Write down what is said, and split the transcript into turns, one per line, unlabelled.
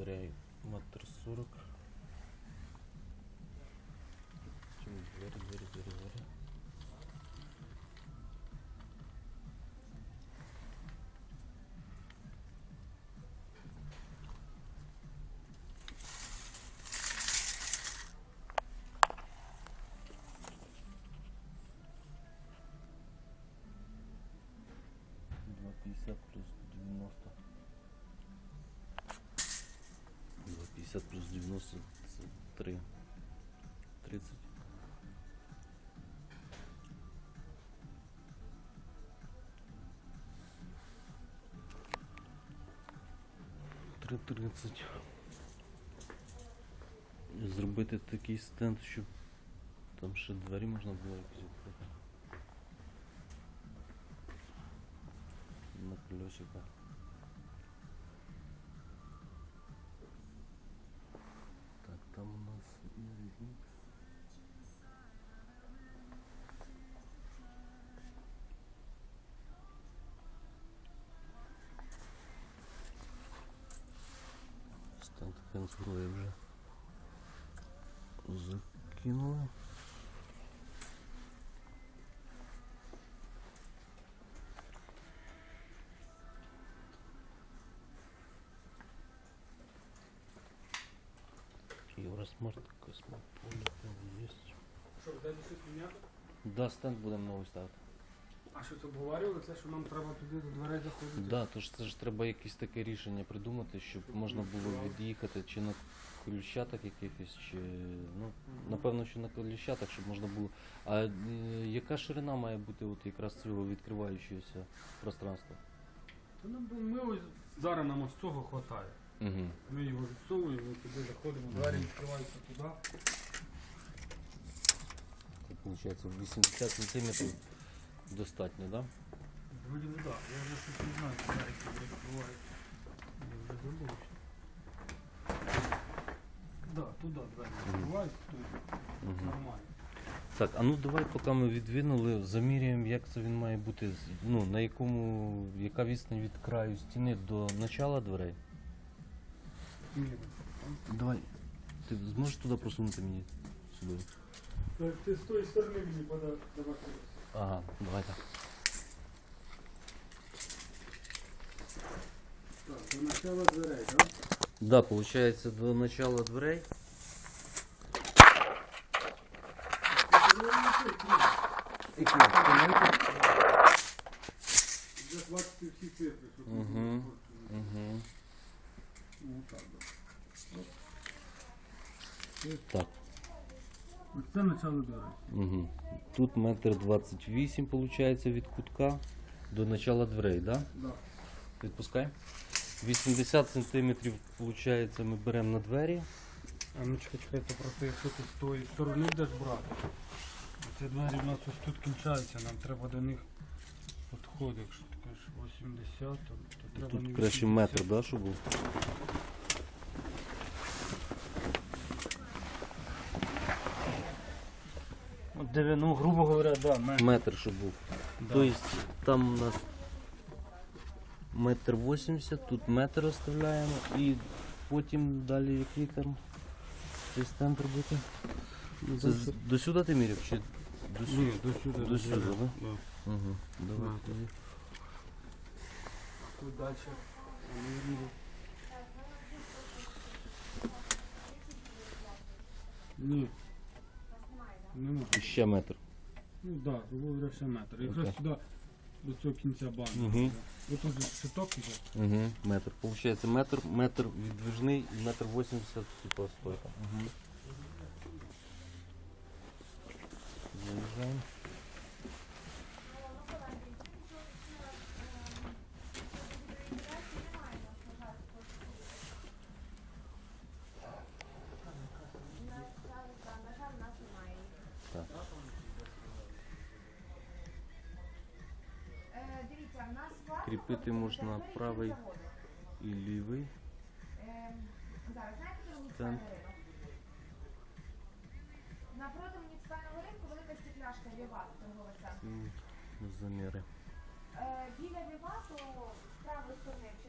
проверяю мотор 40 50 плюс 90 це 3. 30. Три тридцять. Зробити такий стенд, щоб там ще двері можна було якось відкрити. На колесиках. Конструє вже закинули. Евросмарт, Космополитен есть.
Що, де щось міняти?
Да, стенд будемо новий ставити.
А щось обговорювали це, що нам треба туди до дверей заходити?
Да, тож це ж треба якесь таке рішення придумати, щоб можна було від'їхати чи на коліщатах якихось, чи ну напевно, що на коліщатах, щоб можна було. А е, яка ширина має бути от якраз цього відкриваючогося пространства?
Та нам би- ми ось зараз нам ось цього хватає.
Угу.
Ми його відсовуємо, ми туди заходимо, двері відкриваються туди.
Це виходить 80 сантиметрів достатньо, да?
Вроді би так, я вже щось не знаю, двері туди відкриваються. Я вже забув. Да, туди двері відкриваються, то
Угу.
нормально.
Так, а ну давай, поки ми відвинули, заміряємо, як це він має бути, ну, на якому, яка відстань від краю стіни до начала дверей. Давай. Ти зможеш туди просунути мені сюди?
Так, ти з тої сторони мені пода- давай.
Ага, давай так.
Так, до начала дверей, так?
Да, получается до начала дверей.
Всі цифри, знаходиться.
Угу.
Ну, так, да.
Так.
Ось це начало дверей.
Угу. Тут метр двадцять вісім получается від кутка до начала дверей, да?
Да.
Відпускай. 80 сантиметрів, получается, ми беремо на двері.
А ну чекай, чекай, то просто якщо ти з тої сторони йдеш брати. Ці двері в нас ось тут кінчаються, нам треба до них підходити. Якщо ти кажеш 80, то, то треба не
Тут краще
80.
метр, да, щоб був?
От дев'я- ну, грубо говоря, да, метр.
Метр, щоб був.
Да.
То есть там у нас метр вісімдесят, тут метр оставляємо і потім далі який там цей стенд робити. Це з- до сюди ти міряв чи до сюди?
Ні, до сюди.
До сюди, да?
Да.
Угу. Давай
Да.
тоді.
Тут далі. Ні. Нема.
І ще метр.
Ну так, да, грубо говоря, ще метр. Якраз
Окей.
сюди до цього кінця банки.
Мгм.
Ось тут щиток іде.
Угу. Метр. Получається метр, метр відвижний і метр вісімдесят типу стойка. Угу. Заїжджаємо. Кріпити можна правий і лівий. стенд.
Напроти муніципального ринку велика стекляшка Віват, торговий.
Заміри.
Е, біля Вівату з правої сторони, якщо